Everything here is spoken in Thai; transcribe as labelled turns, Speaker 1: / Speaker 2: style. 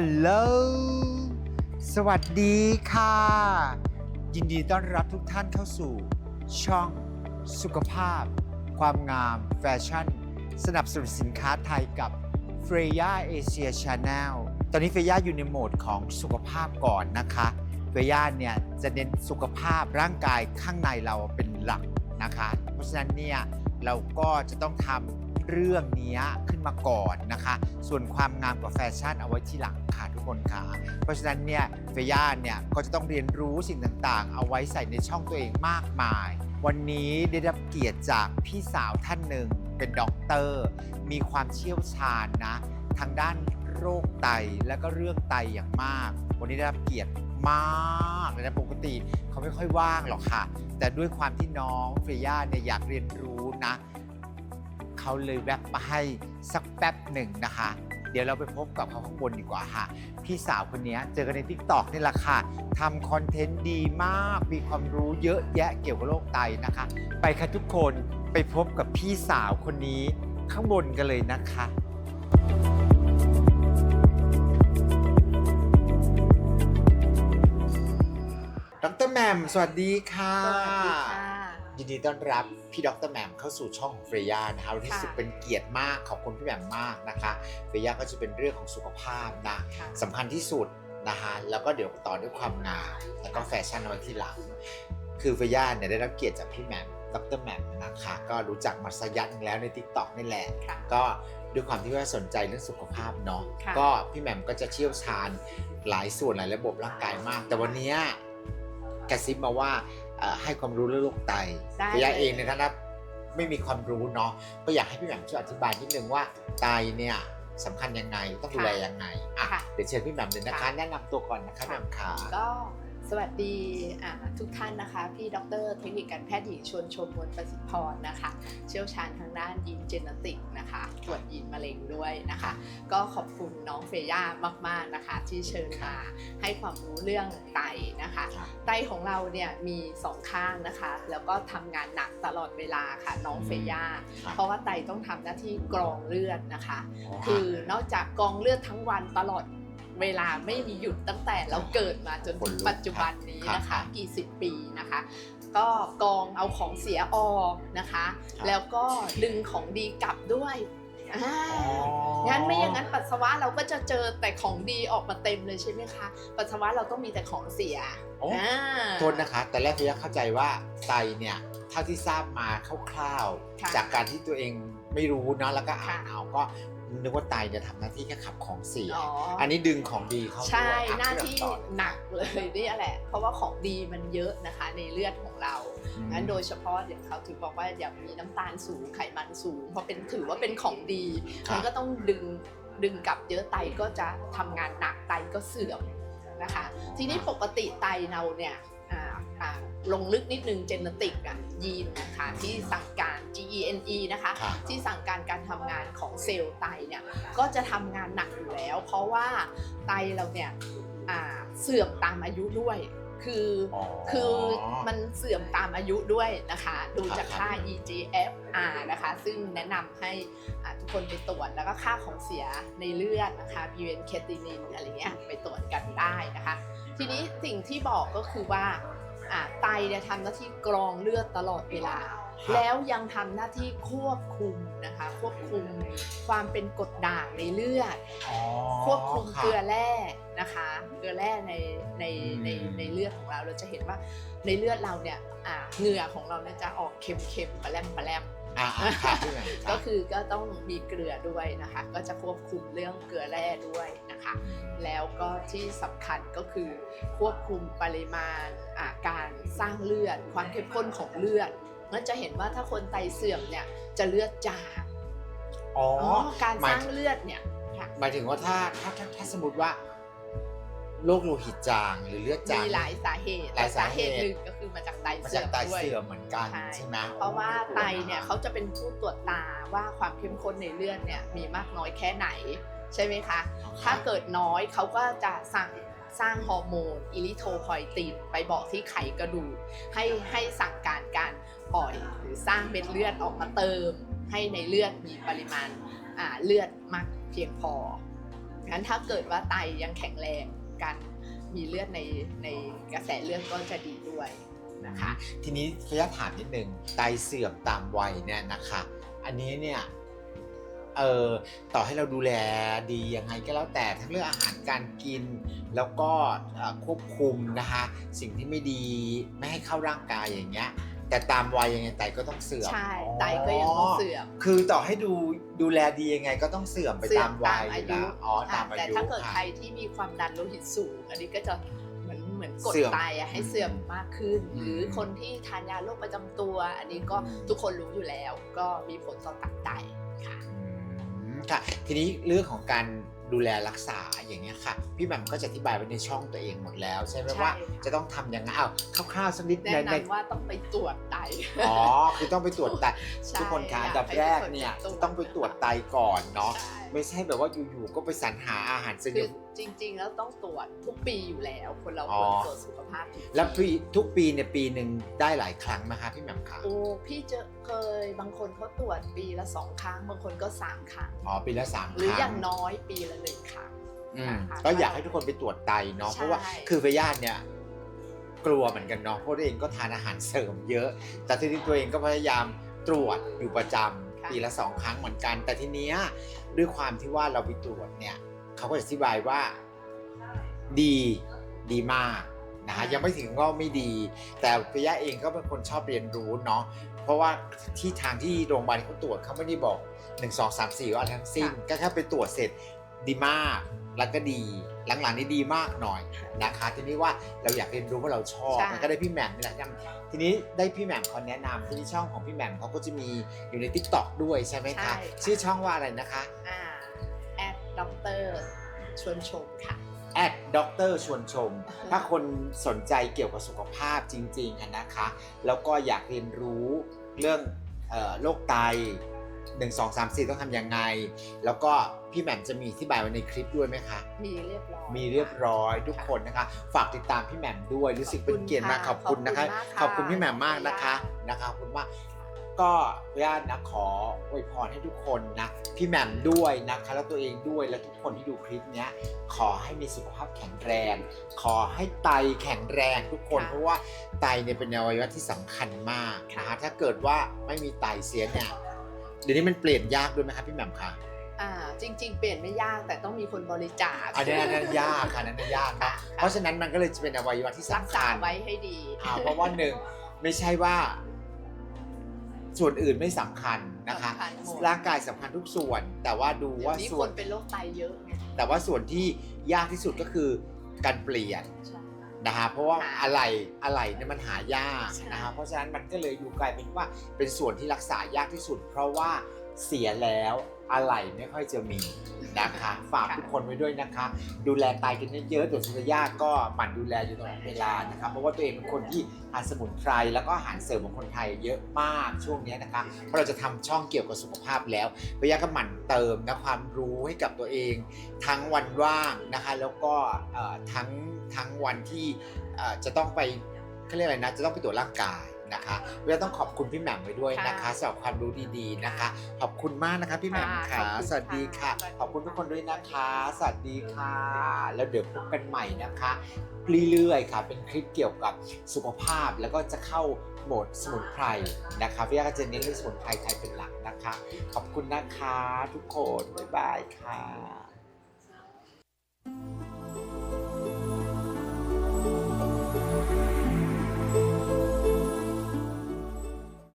Speaker 1: ฮัลโหล สวัสดีค่ะ ยินดีต้อนรับทุกท่านเข้าสู่ ช่องสุขภาพ ความงาม แฟชั่น สนับสนุนสินค้าไทยกับ f r e y a Asia Channel ตอนนี้เฟย่าอยู่ในโหมดของสุขภาพก่อนนะคะเฟย่าเนี่ยจะเน้นสุขภาพร่างกายข้างในเราเป็นหลักนะคะ เพราะฉะนั้นเนี่ย เราก็จะต้องทำเรื่องนี้ขึ้นมาก่อนนะคะ ส่วนความงามกับแฟชั่นเอาไว้ที่หลังค่ะทุกคนค่ะ เพราะฉะนั้นเนี่ยเฟย่าเนี่ยก็จะต้องเรียนรู้สิ่งต่างๆ เอาไว้ใส่ในช่องตัวเองมากมาย วันนี้ได้รับเกียรติจากพี่สาวท่านหนึ่งเป็นด็อกเตอร์ มีความเชี่ยวชาญนะ ทางด้านโรคไตและก็เรื่องไตอย่างมาก วันนี้ได้รับเกียรติมากเลยนะปกติเขาไม่ค่อยว่างหรอกค่ะ แต่ด้วยความที่น้องเฟย่าเนี่ยอยากเรียนรู้นะ เขาเลยแวบมาให้สักแป๊บหนึ่งนะคะ เดี๋ยวเราไปพบกับเขาข้างบนดีกว่าค่ะ พี่สาวคนนี้เจอกันในทิกตอกนี่แหละค่ะทำคอนเทนต์ดีมาก มีความรู้เยอะแยะเกี่ยวกับโรคไตนะคะ ไปค่ะทุกคนไปพบกับพี่สาวคนนี้ข้างบนกันเลยนะคะ หมมสวัสดีค่ะ
Speaker 2: สวัสดีค่ะ
Speaker 1: ยินดีต้อนรับพี่ดรแหม่มเข้าสู่ช่องของเฟรย่านะคะรู้สึก
Speaker 2: ค่ะ
Speaker 1: เป็นเกียรติมากขอบคุณพี่แหม่มมากนะคะเฟรย่าก็จะเป็นเรื่องของสุขภาพนะ
Speaker 2: ค่ะ
Speaker 1: สำคัญที่สุดนะคะแล้วก็เดี๋ยวต่อด้วยความงามแล้วก็แฟชั่นเอาไว้ที่หลัง คือเฟรย่าเนี่ยได้รับเกียรติจากพี่แหม่มดรแหม่มนะคะก็รู้จักมาสักยันแล้วในทิกตอกนี่แหละ
Speaker 2: ค่ะ
Speaker 1: ก็ด้วยความที่ว่าสนใจเรื่องสุขภาพเนาะ
Speaker 2: ค่ะ
Speaker 1: ก็พี่แหม่มก็จะเชี่ยวชาญหลายส่วนหลายระบบร่างกายมาก แต่วันเนี้ย กระซิบมาว่าเอ่อให้ความรู้เรื่องโรคไต
Speaker 2: ได้
Speaker 1: ระยะ
Speaker 2: เลย
Speaker 1: เองในฐานะไม่มีความรู้เนาะก็อยากให้พี่แหม่มช่วยอธิบายนิดนึงว่าไตเนี่ยสำคัญยังไงต้องดูแลยังไงอะ
Speaker 2: ค่ะ
Speaker 1: เดี๋ยวเชิญพี่แหม่มเลยนะคะ
Speaker 2: ค่ะ
Speaker 1: แนะนำตัวก่อนนะคะแหม่มขา
Speaker 2: ก็สวัสดีอ่าทุกท่านนะคะ พี่ดรเทคนิคการแพทย์หญิงชวนชมมวลประสิทธิพรนะคะ เชี่ยวชาญทางด้านยีนเจเนติกนะคะตรวจยีนมะเร็งด้วยนะคะ ก็ขอบคุณน้องเฟย่ามาก ๆนะคะ ที่เชิญมาให้ความรู้เรื่องไตนะคะ
Speaker 1: ครับ
Speaker 2: ไตของเราเนี่ยมีสองข้างนะคะ แล้วก็ทำงานหนักตลอดเวลาค่ะน้องเฟย่า
Speaker 1: ครับ
Speaker 2: เพราะว่าไตต้องทำหน้าที่กรองเลือดนะคะ
Speaker 1: อ๋อ
Speaker 2: คือนอกจากกรองเลือดทั้งวันตลอดเวลาไม่มีหยุดตั้งแต่เราเกิดมาจนถึงปัจจุบันนี้นะ
Speaker 1: ครั
Speaker 2: คะ
Speaker 1: บ
Speaker 2: กี่สิบปีนะคะ ก็กรองเอาของเสียออกนะคะ
Speaker 1: ครับ
Speaker 2: แล้วก็ดึงของดีกลับด้วยอ่า
Speaker 1: อ๋อ
Speaker 2: งั้นไม่อย่างนั้นปัสสาวะเราก็จะเจอแต่ของดีออกมาเต็มเลยใช่ไหมคะ ปัสสาวะเราต้องมีแต่ของเสีย
Speaker 1: โอ้
Speaker 2: อ่า
Speaker 1: โทษนะคะ แต่แรกพี่ยักษ์เข้าใจว่าไตเนี่ยเท่าที่ทราบมาคร่าว
Speaker 2: ค่ะ
Speaker 1: ๆจากการที่ตัวเองไม่รู้เนอะแล้วก็อ่าน
Speaker 2: ค่ะ
Speaker 1: เอาก็ นึกว่าไตจะทำหน้าที่แค่ขับของเสีย
Speaker 2: อ๋ออ
Speaker 1: อันนี้ดึงของดีเข้าด้วย
Speaker 2: ใช่
Speaker 1: อะ
Speaker 2: หน้าที่
Speaker 1: เรื่องต่อเลย
Speaker 2: หนักเลยนี่แหละ เพราะว่าของดีมันเยอะนะคะ ในเลือดของเรา
Speaker 1: อืม
Speaker 2: งั้นโดยเฉพาะอย่างเขาถึงบอกว่าอย่ามีน้ำตาลสูงไขมันสูง เพราะเป็นถือว่าเป็นของดี
Speaker 1: ครับ
Speaker 2: มันก็ต้องดึงดึงกลับเยอะไตก็จะทำงานหนักไตก็เสื่อมนะคะ ทีนี้ปกติไตเราเนี่ยอ่าอ่าลงลึกนิดนึงเจเนติกอะยีนนะคะที่สั่งการ G E N E นะคะ
Speaker 1: ค่ะ
Speaker 2: ที่สั่งการการทำงานของเซลล์ไตเนี่ยก็จะทำงานหนักอยู่แล้ว เพราะว่าไตเราเนี่ยอ่าเสื่อมตามอายุด้วยคือ
Speaker 1: อ๋อ
Speaker 2: คือมันเสื่อมตามอายุด้วยนะคะ ดูจาก
Speaker 1: ครับ
Speaker 2: ค่า EGFR นะคะ ซึ่งแนะนำให้อ่าทุกคนไปตรวจแล้วก็ค่าของเสียในเลือดนะคะ b u n c r e a t i n i n อะไรเงี้ยไปตรวจกันได้นะคะ ทีนี้สิ่งที่บอกก็คือว่าอ่าไตเนี่ยทำหน้าที่กรองเลือดตลอดเวลา
Speaker 1: ครับ
Speaker 2: แล้วยังทำหน้าที่ควบคุมนะคะ ควบคุมความเป็นกรดด่างในเลือด
Speaker 1: อ๋อ
Speaker 2: ควบคุมะเกลือแร่นะคะ เกลือแร่ในในใน
Speaker 1: อืม
Speaker 2: ในเลือดของเราเราจะเห็นว่าในเลือดเราเนี่ยอ่าเหงื่อของเราเนี่ยจะออกเค็มๆปลาแรมปลาแรม
Speaker 1: อ่าอ่าค่ะพี่แหม่มค
Speaker 2: ก็
Speaker 1: รับ
Speaker 2: คือก็ต้องมีเกลือด้วยนะคะ ก็จะควบคุมเรื่องเกลือแร่ด้วยนะคะ แล้วก็ที่สำคัญก็คือควบคุมปริมาณอ่าการสร้างเลือด ความเข้มข้นของเลือด มันจะเห็นว่าถ้าคนไตเสื่อมเนี่ยจะเลือดจาง
Speaker 1: อ๋อ
Speaker 2: อ๋อการ
Speaker 1: หม
Speaker 2: ส
Speaker 1: ย
Speaker 2: ร้างเลือดเนี่ยค่ะ
Speaker 1: หมายถึงว่าถ้าถ้าถ้าถ้าสมมติว่าโรคโลหิตจางหรือเลือดจาง
Speaker 2: มีหลายสาเหตุ
Speaker 1: หลายสาเหตุ
Speaker 2: หนึ่งก็คือมาจากไต
Speaker 1: มา
Speaker 2: เสื่
Speaker 1: จา
Speaker 2: อกม
Speaker 1: ไต
Speaker 2: ด้วย
Speaker 1: เสื่อมเหมือนกัน
Speaker 2: ใช่
Speaker 1: ใช่ไหม
Speaker 2: เพราะว่า
Speaker 1: โอ้
Speaker 2: ไตเนี่ยเขาจะเป็นผู้ตรวจตาว่าความเข้มข้นในเลือดเนี่ยมีมากน้อยแค่ไหนใช่ไหมคะ ถ้าเกิดน้อยเขาก็จะสั่ง สร้างฮอร์โมนอิริโทรพอยติน ไปบอกที่ไขกระดูกให้ให้สั่งการการปล่อยหรือสร้างเม็ดเลือดออกมาเติม ให้ในเลือดมีปริมาณาเลือดมากเพียงพองั้นถ้าเกิดว่าไตยังแข็งแรงการมีเลือดในในกระแสเลือดก็จะดีด้วยนะคะ
Speaker 1: ทีนี้ขออนุญาตถามนิดนึงไตเสื่อมตามวัยเนี่ยนะคะ อันนี้เนี่ย เออต่อให้เราดูแลดียังไงก็แล้วแต่ทั้งเรื่องอาหารการกิน แล้วก็เอ่อควบคุมนะคะ สิ่งที่ไม่ดีไม่ให้เข้าร่างกายอย่างเงี้ยแต่ตามวัยยังไงไตก็ต้องเสื่อม
Speaker 2: ใช่ไตก็ยังต้องเสื่อม
Speaker 1: คือต่อให้ดูดูแลดียังไงก็ต้องเสื่อมไป
Speaker 2: เสื่อ
Speaker 1: ตามมวัย
Speaker 2: ตามอายุ
Speaker 1: แล้วอ๋อตามอา
Speaker 2: แต่
Speaker 1: ยุ
Speaker 2: ถ้าเกิด
Speaker 1: ค่ะ
Speaker 2: ใครที่มีความดันโลหิตสูง อันนี้ก็จะเหมือนเหมือนกด
Speaker 1: เสื่อม
Speaker 2: ไตอะให้เสื่อมมากขึ้น
Speaker 1: อืม
Speaker 2: หรือคนที่ทานยาโรคประจำตัว อันนี้ก็
Speaker 1: อืม
Speaker 2: ทุกคนรู้อยู่แล้ว ก็มีผลต่อตับไตค่ะ
Speaker 1: อืม ค่ะทีนี้เรื่องของการดูแลรักษาอย่างเงี้ยค่ะ พี่แหม่มก็จะอธิบายไว้ในช่องตัวเองหมดแล้ว ใช่ไหม
Speaker 2: ใช่
Speaker 1: ว่า
Speaker 2: ค่ะ
Speaker 1: จะต้องทำยังไงอ้าวคร่าวๆสักนิด
Speaker 2: แนะ
Speaker 1: ในใน
Speaker 2: นำว่าต้องไปตรวจไต
Speaker 1: อ๋อคือต้องไปตรวจไต
Speaker 2: ใช่
Speaker 1: ทุกคนคะ
Speaker 2: อยาก
Speaker 1: อันดับ
Speaker 2: ให้
Speaker 1: แรก
Speaker 2: ทุกคน
Speaker 1: เนี่ย
Speaker 2: ไปตรวจ
Speaker 1: จะต้องไปตรวจไตก่อนเนาะ
Speaker 2: ใช่
Speaker 1: ไม่ใช่แบบว่าอยู่ๆก็ไปสรรหาอาหารเสริ
Speaker 2: คือ
Speaker 1: ม
Speaker 2: จริง ๆ แล้วต้องตรวจทุกปีอยู่แล้ว คนเรา
Speaker 1: อ๋
Speaker 2: ค
Speaker 1: อ
Speaker 2: วรตรวจสุขภาพทุกปี
Speaker 1: แล้วปีทุกปีเนี่ยปีหนึ่งได้หลายครั้งไหมคะพี่แหม่มคะ
Speaker 2: โอ้พี่เจอ เคย บางคนเขาตรวจปีละสองครั้ง บางคนก็สามครั้ง
Speaker 1: อ๋อปีละสามค
Speaker 2: หรือ
Speaker 1: รั้
Speaker 2: อย่างน้อยปีละหนึ่งครั้ง
Speaker 1: อืม
Speaker 2: ค่ะ
Speaker 1: ก็อยากให้ทุกคนไปตรวจไตเนาะ
Speaker 2: ใช่
Speaker 1: เพราะว่าคือพยาธิเนี่ย กลัวเหมือนกันเนาะเพราะตัวเองก็ทานอาหารเสริมเยอะ แต่ทีนี้ตัวเองก็พยายามตรวจอยู่ประจำปีละสองครั้งเหมือนกัน แต่ทีเนี้ยด้วยความที่ว่าเราไปตรวจเนี่ยเขาก็อธิบายว่าดีดีมาก นะฮะยังไม่ถึงว่าไม่ดี แต่พยาเองก็เป็นคนชอบเรียนรู้เนาะเพราะว่าที่ทางที่โรงพยาบาลเขาตรวจเขาไม่ได้บอก 1 2 3 4ว่าอะไรทั้งสิ้น ก็แค่ไปตรวจเสร็จดีมากแล้วก็ดีหลังๆนี่ดีมากหน่อยนะคะ ทีนี้ว่าเราอยากเรียนรู้ว่าเราชอบ
Speaker 2: ใช่
Speaker 1: มันก็ได้พี่แหม่มนี่แหละทำทีนี้ได้พี่แหม่มเขาแนะนำที่ช่องของพี่แหม่มเขาก็จะมีอยู่ใน t ิ k t o k ด้วยใช่ไหมคะชื่อช่องว่าอะไรนะคะ
Speaker 2: อ่าแอดด็อกเตอร์ชวนชมค่ะ
Speaker 1: แอดด็อกเตอร์ชวนชม ถ้าคนสนใจเกี่ยวกับสุขภาพจริงๆอะนะคะ แล้วก็อยากเรียนรู้เรื่องเอ่อโรคไต1 2 3 4ต้องทำยังไง แล้วก็พี่แหม่มจะมีอธิบายไว้ในคลิปด้วยไหมคะ
Speaker 2: มีเรียบร้อย
Speaker 1: มีเรียบร้อยทุกคนนะคะ ฝากติดตามพี่แหม่มด้วย รู้สึกเป็นเกียรติมากข
Speaker 2: ข
Speaker 1: อ
Speaker 2: อ
Speaker 1: บบ
Speaker 2: คุ
Speaker 1: คุณ
Speaker 2: ณ
Speaker 1: นะคะ
Speaker 2: มากค่ะ
Speaker 1: ขอบคุณพี่แหม่มมากนะคะ
Speaker 2: ขอบคุณค่ะ
Speaker 1: นะคะขอบคุณมาก ก็ญาตินะขออวยพรให้ทุกคนนะพี่แหม่มด้วยนะคะแล้วตัวเองด้วยและทุกคนที่ดูคลิปเนี้ยขอให้มีสุขภาพแข็งแรง ขอให้ไตแข็งแรงทุกคน
Speaker 2: ค่ะ
Speaker 1: เพราะว่าไตเนี่ยเป็นอวัยวะที่สำคัญมาก
Speaker 2: ค่ะ
Speaker 1: นะคะถ้าเกิดว่าไม่มีไตเสียเนี่ยเดี๋ยวนี้มันเปลี่ยนยากด้วยไหมคะพี่แหม่มคะ
Speaker 2: อ่าจริง ๆ เปลี่ยนไม่ยากแต่ต้องมีคนบริจาค
Speaker 1: อันนี้อันนั้นยากค่ะอันนั้นยากนะ
Speaker 2: ค่ะ
Speaker 1: เพราะฉะนั้นมันก็เลยจะเป็นอวัยวะที่
Speaker 2: รัก
Speaker 1: สำ
Speaker 2: ษา
Speaker 1: คัญ
Speaker 2: ไว้ให้ดี
Speaker 1: อ่าเพราะว่าหนึ่งไม่ใช่ว่า ส่วนอื่นไม่สำคัญนะคะ
Speaker 2: สำคัญหมด
Speaker 1: ร่างกายสำคัญทุกส่วน แต่ว่าดู
Speaker 2: เดี๋ยว
Speaker 1: ว่า
Speaker 2: นี้
Speaker 1: ส่
Speaker 2: ค
Speaker 1: วน
Speaker 2: นเป็นโรคไตเยอะไง
Speaker 1: แต่ว่าส่วนที่ยากที่สุดก็คือการเปลี่ยน
Speaker 2: ใช่
Speaker 1: นะคะเพราะว่า
Speaker 2: หา
Speaker 1: อะไรอะไรเนี่ยมันหายาก
Speaker 2: ใช่
Speaker 1: นะคะเพราะฉะนั้นมันก็เลยดูกลายเป็นว่าเป็นส่วนที่รักษายากที่สุด เพราะว่า เสียแล้วอะไรไม่ค่อยจะมีนะคะ ฝากทุกคนไว้ด้วยนะคะ ดูแลไตกันเยอะๆตัวสุริยาก็หมั่นดูแลอยู่ตลอดเวลานะคะเพราะว่าตัวเองเป็นคนที่ทานสมุนไพรแล้วก็อาหารเสริมของคนไทยเยอะมากช่วงนี้นะคะเพราะเราจะทำช่องเกี่ยวกับสุขภาพแล้วพยาก็หมั่นเติมนะความรู้ให้กับตัวเอง ทั้งวันว่างนะคะ แล้วก็ทั้งทั้งวันที่จะต้องไปเขาเรียกอะไรนะจะต้องไปตรวจร่างกาย นะคะเวลาต้องขอบคุณพี่แหม่มไว้ด้วยนะคะ
Speaker 2: ค่ะ
Speaker 1: สำหรับความรู้ดีๆนะคะ ขอบคุณมากนะคะพี่แหม่ม
Speaker 2: ค่ะ
Speaker 1: ค่ะ
Speaker 2: ขอบคุณ
Speaker 1: สวัสดีค่ะ
Speaker 2: ค่ะ
Speaker 1: ขอบคุณทุกคนด้วยนะคะ สวัสดีค่ะ แล้วเดี๋ยวพบกันใหม่นะคะเรื่อยๆค่ะ เป็นคลิปเกี่ยวกับสุขภาพแล้วก็จะเข้าโหมดสมุนไพรนะคะพี่ยาก็จะเน้นเรื่องสมุนไพรไทยเป็นหลักนะคะ ขอบคุณนะคะทุกคน บ๊ายบายค่ะ